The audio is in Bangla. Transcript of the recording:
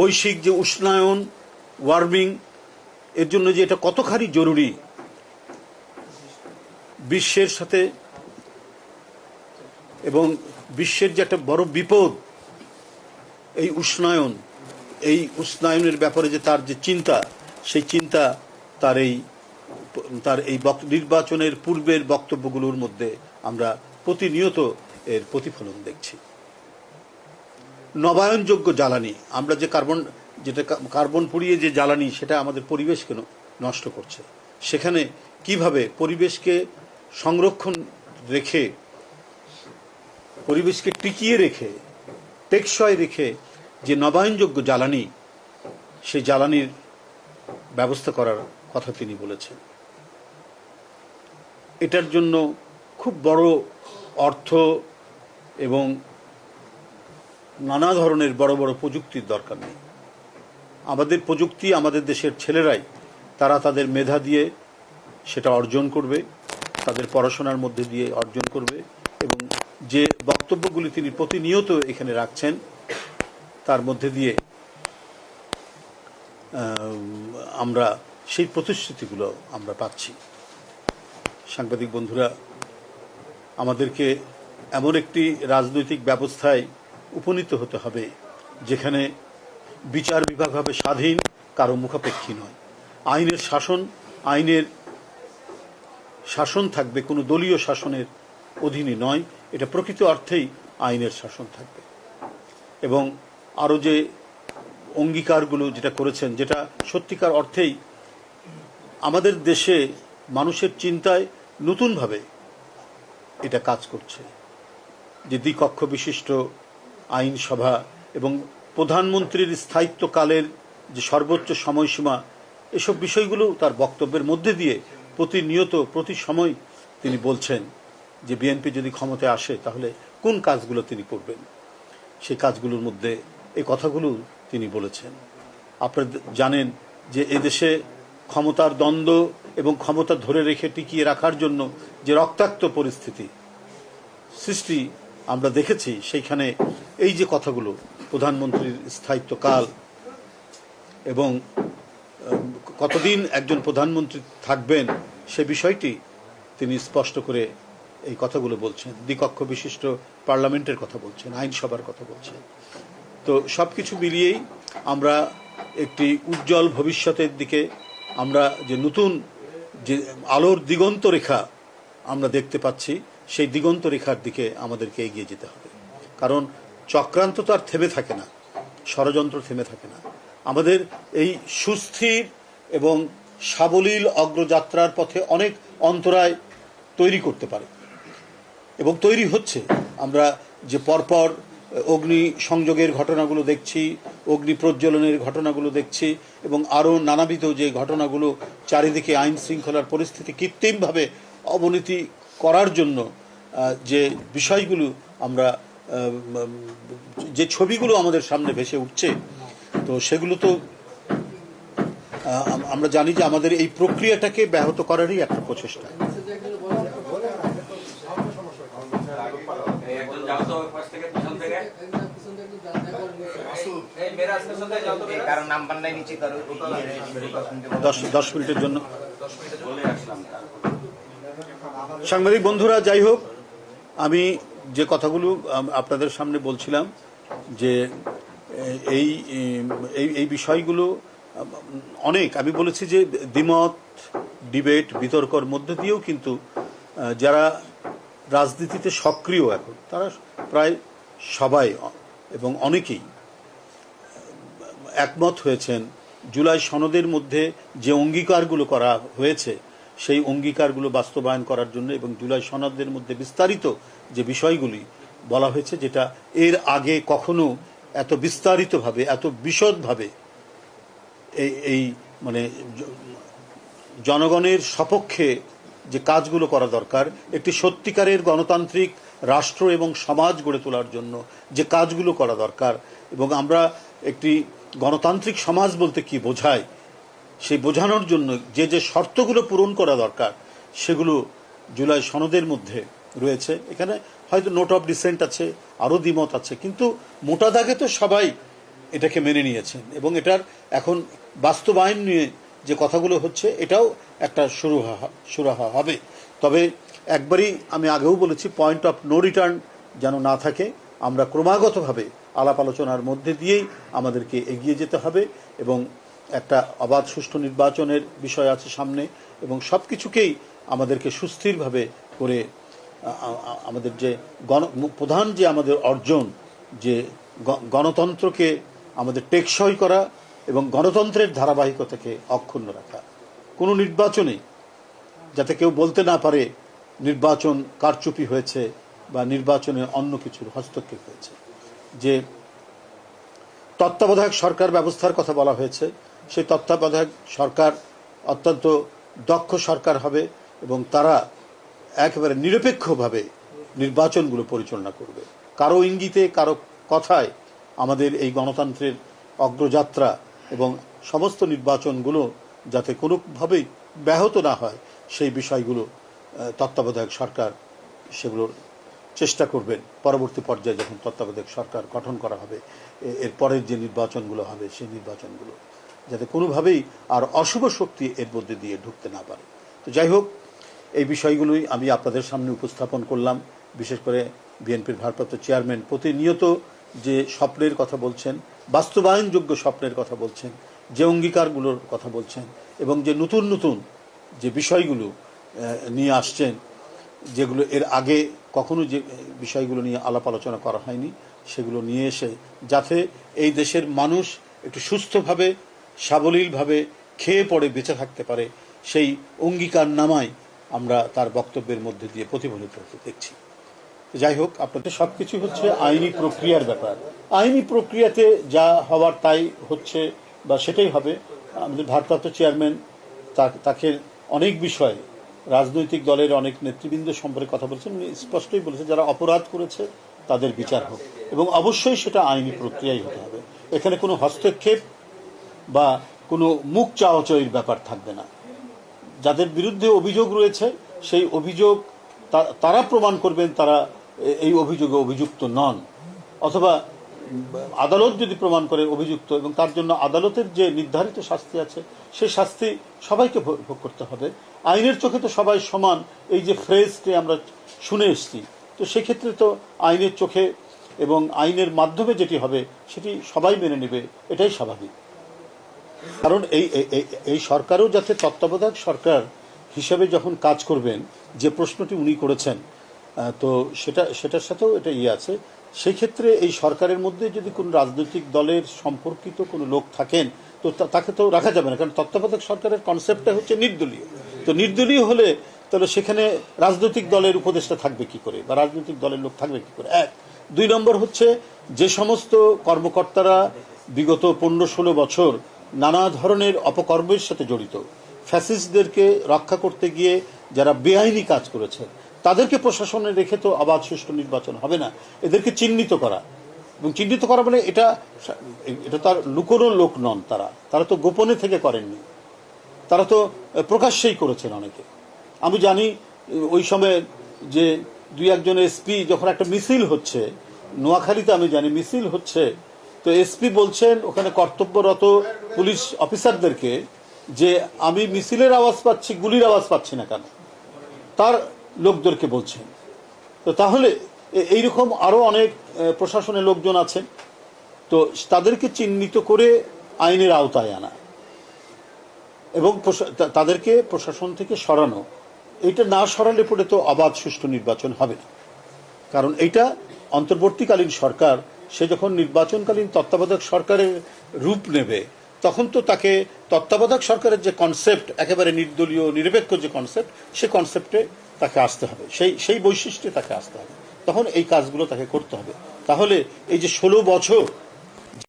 বৈশ্বিক যে উষ্ণায়ন ওয়ার্মিং এর জন্য যে এটা কতখানি জরুরি, বিশ্বের সাথে এবং বিশ্বের যে একটা বড় বিপদ, এই উষ্ণায়ন, এই উষ্ণায়নের ব্যাপারে যে তার যে চিন্তা, সেই চিন্তা তার এই তার এই নির্বাচনের পূর্বের বক্তব্যগুলোর মধ্যে আমরা প্রতিনিয়ত এর প্রতিফলন দেখছি। নবায়নযোগ্য জ্বালানি। আমরা যে কার্বন, যেটা কার্বন পুড়িয়ে যে জ্বালানি, সেটা আমাদের পরিবেশকে নষ্ট করছে। সেখানে কীভাবে পরিবেশকে সংরক্ষণ রেখে, পরিবেশকে টিকিয়ে রেখে, টেকসই রেখে যে নবায়নযোগ্য জ্বালানি সেই জ্বালানির ব্যবস্থা করার কথা তিনি বলেছেন। এটার জন্য খুব বড় অর্থ এবং নানা ধরনের বড় বড় প্রযুক্তির দরকার নেই। আমাদের প্রযুক্তি, আমাদের দেশের ছেলেরাই, তারা তাদের মেধা দিয়ে সেটা অর্জন করবে, তাদের পড়াশোনার মধ্যে দিয়ে অর্জন করবে এবং যে বক্তব্যগুলি তিনি প্রতিনিয়ত এখানে রাখছেন, তার মধ্যে দিয়ে আমরা সেই প্রতিশ্রুতিগুলো আমরা পাচ্ছি। সাংবাদিক বন্ধুরা, আমাদেরকে এমন একটি রাজনৈতিক ব্যবস্থায় উপনীত হতে হবে, যেখানে বিচার বিভাগ হবে স্বাধীন, কারও মুখাপেক্ষী নয়। আইনের শাসন আইনের শাসন থাকবে, কোনো দলীয় শাসনের অধীনে নয়। এটা প্রকৃত অর্থেই আইনের শাসন থাকবে। এবং আরও যে অঙ্গীকারগুলো যেটা করেছেন, যেটা সত্যিকার অর্থেই আমাদের দেশে মানুষের চিন্তায় নতুনভাবে এটা কাজ করছে। যে দ্বিকক্ষ বিশিষ্ট আইনসভা এবং প্রধানমন্ত্রীর স্থায়িত্বকালের যে সর্বোচ্চ সময়সীমা, এসব বিষয়গুলো তার বক্তব্যের মধ্যে দিয়ে প্রতিনিয়ত, প্রতি সময় তিনি বলছেন যে বিএনপি যদি ক্ষমতায় আসে, তাহলে কোন কাজগুলো তিনি করবেন? সেই কাজগুলোর মধ্যে এই কথাগুলো তিনি বলেছেন। আপনারা জানেন যে এদেশে ক্ষমতার দ্বন্দ্ব এবং ক্ষমতা ধরে রেখে টিকিয়ে রাখার জন্য যে রক্তাক্ত পরিস্থিতি সৃষ্টি আমরা দেখেছি সেইখানে এই যে কথাগুলো, প্রধানমন্ত্রীর স্থায়িত্বকাল এবং কতদিন একজন প্রধানমন্ত্রী থাকবেন সে বিষয়টি তিনি স্পষ্ট করে এই কথাগুলো বলছেন। দ্বিকক্ষ বিশিষ্ট পার্লামেন্টের কথা বলছেন, আইনসভার কথা বলছেন। তো সব কিছু মিলিয়েই আমরা একটি উজ্জ্বল ভবিষ্যতের দিকে আমরা যে নতুন যে আলোর দিগন্ত রেখা আমরা দেখতে পাচ্ছি সেই দিগন্ত রেখার দিকে আমাদেরকে এগিয়ে যেতে হবে। কারণ চক্রান্ত তো আর থেমে থাকে না, ষড়যন্ত্র থেমে থাকে না। আমাদের এই সুস্থির এবং সাবলীল অগ্রযাত্রার পথে অনেক অন্তরায় তৈরি করতে পারে। এবং তৈরি হচ্ছে। আমরা যে পরপর অগ্নি সংযোগের ঘটনাগুলো দেখছি, অগ্নি প্রজ্বলনের ঘটনাগুলো দেখছি, এবং আরও নানাবিধ যে ঘটনাগুলো চারিদিকে আইন শৃঙ্খলার পরিস্থিতি কৃত্রিমভাবে অবনতি করার জন্য যে বিষয়গুলো আমরা যে ছবিগুলো আমাদের সামনে ভেসে উঠছে তো সেগুলো তো আমরা জানি যে আমাদের এই প্রক্রিয়াটাকে ব্যাহত করারই একটা প্রচেষ্টা। এই একজন যাও তো ওই পাশ থেকে পিছন থেকে। এই মেরা স্টেশন থেকে যাও তো মেরা। কারণ নাম্বার নাই নিচে কারও দশ দশ মিনিটের জন্য। সাংবাদিক বন্ধুরা, যাই হোক, আমি যে কথাগুলো আপনাদের সামনে বলছিলাম, যে এই এই বিষয়গুলো অনেক, আমি বলেছি যে দ্বিমত, ডিবেট, বিতর্কর মধ্য দিয়েও কিন্তু যারা রাজনীতিতে সক্রিয় এখন, তারা প্রায় সবাই এবং অনেকেই, একমত হয়েছেন, জুলাই সনদের মধ্যে যে অঙ্গীকারগুলো করা হয়েছে সেই অঙ্গীকারগুলো বাস্তবায়ন করার জন্য এবং জুলাই সনদের মধ্যে বিস্তারিত যে বিষয়গুলি বলা হয়েছে, যেটা এর আগে কখনো এত বিস্তারিতভাবে, এত বিশদভাবে এই এই মানে জনগণের সপক্ষে যে কাজগুলো করা দরকার, একটি সত্যিকারের গণতান্ত্রিক রাষ্ট্র এবং সমাজ গড়ে তোলার জন্য যে কাজগুলো করা দরকার এবং আমরা একটি গণতান্ত্রিক সমাজ বলতে কি বোঝায় সেই বোঝানোর জন্য যে যে শর্তগুলো পূরণ করা দরকার, সেগুলো জুলাই সনদের মধ্যে রয়েছে। এখানে হয়তো নোট অফ ডিসেন্ট আছে, আরও দ্বিমত আছে, কিন্তু মোটা দাগে তো সবাই এটাকে মেনে নিয়েছেন এবং এটার এখন বাস্তবায়ন নিয়ে যে কথাগুলো হচ্ছে, এটাও একটা সুরাহা সুরাহা হবে। তবে একবারই আমি আগেও বলেছি পয়েন্ট অফ নো রিটার্ন যেন না থাকে, আমরা ক্রমাগতভাবে আলাপ আলোচনার মধ্যে দিয়েই আমাদেরকে এগিয়ে যেতে হবে এবং একটা অবাধ সুষ্ঠু নির্বাচনের বিষয় আছে সামনে এবং সব কিছুকেই আমাদেরকে সুস্থিরভাবে করে আমাদের যে গণ, প্রধান যে আমাদের অর্জন, যে গণতন্ত্রকে আমাদের টেকসই করা এবং গণতন্ত্রের ধারাবাহিকতাকে অক্ষুণ্ণ রাখা। কোনো নির্বাচনে যাতে কেউ বলতে না পারে নির্বাচন কারচুপি হয়েছে বা নির্বাচনে অন্য কিছুর হস্তক্ষেপ হয়েছে। যে তত্ত্বাবধায়ক সরকার ব্যবস্থার কথা বলা হয়েছে সেই তত্ত্বাবধায়ক সরকার অত্যন্ত দক্ষ সরকার হবে এবং তারা একেবারে নিরপেক্ষভাবে নির্বাচনগুলো পরিচালনা করবে। কারও ইঙ্গিতে, কারও কথায় আমাদের এই গণতন্ত্রের অগ্রযাত্রা এবং সমস্ত নির্বাচনগুলো যাতে কোনোভাবেই ব্যাহত না হয়, সেই বিষয়গুলো তত্ত্বাবধায়ক সরকার সেগুলোর চেষ্টা করবেন। পরবর্তী পর্যায়ে যখন তত্ত্বাবধায়ক সরকার গঠন করা হবে এর পরের যে নির্বাচনগুলো হবে, সেই নির্বাচনগুলো যাতে কোনোভাবেই আর অশুভ শক্তি এর মধ্যে দিয়ে ঢুকতে না পারে। তো যাই হোক, এই বিষয়গুলোই আমি আপনাদের সামনে উপস্থাপন করলাম। বিশেষ করে বিএনপির ভারপ্রাপ্ত চেয়ারম্যান প্রতিনিয়ত যে স্বপ্নের কথা বলছেন, বাস্তবায়নযোগ্য স্বপ্নের কথা বলছেন, যে অঙ্গীকারগুলোর কথা বলছেন এবং যে নতুন নতুন যে বিষয়গুলো নিয়ে আসছেন, যেগুলো এর আগে কখনো যে বিষয়গুলো নিয়ে আলাপ আলোচনা করা হয়নি, সেগুলো নিয়ে এসে যাতে এই দেশের মানুষ একটু সুস্থভাবে সাবলীলভাবে খেয়ে পড়ে বেঁচে থাকতে পারে, সেই অঙ্গীকার নামায় আমরা তার বক্তব্যের মধ্যে দিয়ে প্রতিফলিত হতে দেখছি। যাই হোক, আপনাদের সব কিছু হচ্ছে আইনি প্রক্রিয়ার ব্যাপার। আইনি প্রক্রিয়াতে যা হওয়ার তাই হচ্ছে বা সেটাই হবে। আমাদের ভারপ্রাপ্ত চেয়ারম্যান তাকে অনেক বিষয়ে, রাজনৈতিক দলের অনেক নেতৃবৃন্দ সম্পর্কে কথা বলছেন। উনি স্পষ্টই বলেছেন, যারা অপরাধ করেছে তাদের বিচার হোক। এবং অবশ্যই সেটা আইনি প্রক্রিয়াই হতে হবে। এখানে কোনো হস্তক্ষেপ বা কোনো মুখ চাওয়াচয়ের ব্যাপার থাকবে না। যাদের বিরুদ্ধে অভিযোগ রয়েছে, সেই অভিযোগ তারা প্রমাণ করবেন তারা এই অভিযোগে অভিযুক্ত নন। অথবা আদালত যদি প্রমাণ করে অভিযুক্ত এবং তার জন্য আদালতের যে নির্ধারিত শাস্তি আছে সেই শাস্তি সবাইকে ভোগ করতে হবে। আইনের চোখে তো সবাই সমান, এই যে ফ্রেজটি আমরা শুনে এসেছি। তো সেক্ষেত্রে তো আইনের চোখে এবং আইনের মাধ্যমে যেটি হবে, সেটি সবাই মেনে নেবে, এটাই স্বাভাবিক। কারণ এই, এই- সরকারও যাতে তত্ত্বাবধায়ক সরকার হিসাবে যখন কাজ করবেন, যে প্রশ্নটি উনি করেছেন তো সেটা, সেটার সাথেও এটা ইয়ে আছে। সেই ক্ষেত্রে এই সরকারের মধ্যে যদি কোনো রাজনৈতিক দলের সম্পর্কিত কোনো লোক থাকেন, তো তাকে তো রাখা যাবে না। কারণ তত্ত্বাবধায়ক সরকারের কনসেপ্টটা হচ্ছে নির্দলীয়। তো নির্দলীয় হলে তাহলে সেখানে রাজনৈতিক দলের উপদেষ্টা থাকবে কি করে? বা রাজনৈতিক দলের লোক থাকবে কি করে? এক। দুই নম্বর হচ্ছে যে সমস্ত কর্মকর্তারা বিগত পনেরো ষোলো বছর নানা ধরনের অপকর্মের সাথে জড়িত। ফ্যাসিস্টদেরকে রক্ষা করতে গিয়ে যারা বেআইনি কাজ করেছে, তাদেরকে প্রশাসনে রেখে তো আবাদ সুষ্ঠু নির্বাচন হবে না। এদেরকে চিহ্নিত করা। এবং চিহ্নিত করা মানে এটা এটা তার লুকোনো লোক নন তারা। তারা তো গোপনে থেকে করেননি। তারা তো প্রকাশ্যেই করেছেন অনেকে। আমি জানি, ওই সময় যে দুই একজন এসপি যখন একটা মিছিল হচ্ছে, নোয়াখালীতে আমি জানি মিছিল হচ্ছে তো এসপি বলছেন, ওখানে কর্তব্যরত পুলিশ অফিসারদেরকে যে আমি মিছিলের আওয়াজ পাচ্ছি, গুলির আওয়াজ পাচ্ছি না কেন? তার লোকদেরকে বলছেন। তো তাহলে এইরকম আরও অনেক প্রশাসনের লোকজন আছেন। তো তাদেরকে চিহ্নিত করে আইনের আওতায় আনা। এবং তাদেরকে প্রশাসন থেকে সরানো। এটা না সরালে পরে তো অবাধ সুষ্ঠু নির্বাচন হবে না। কারণ এইটা অন্তর্বর্তীকালীন সরকার, সে যখন নির্বাচনকালীন তত্ত্বাবধায়ক সরকারের রূপ নেবে, তখন তো তাকে তত্ত্বাবধায়ক সরকারের যে কনসেপ্ট একেবারে নির্দলীয়, নিরপেক্ষ যে কনসেপ্ট সে কনসেপ্টে তাকে আসতে হবে। সেই সেই বৈশিষ্ট্যে তাকে আসতে হবে। তখন এই কাজগুলো তাকে করতে হবে। তাহলে এই যে ষোলো বছর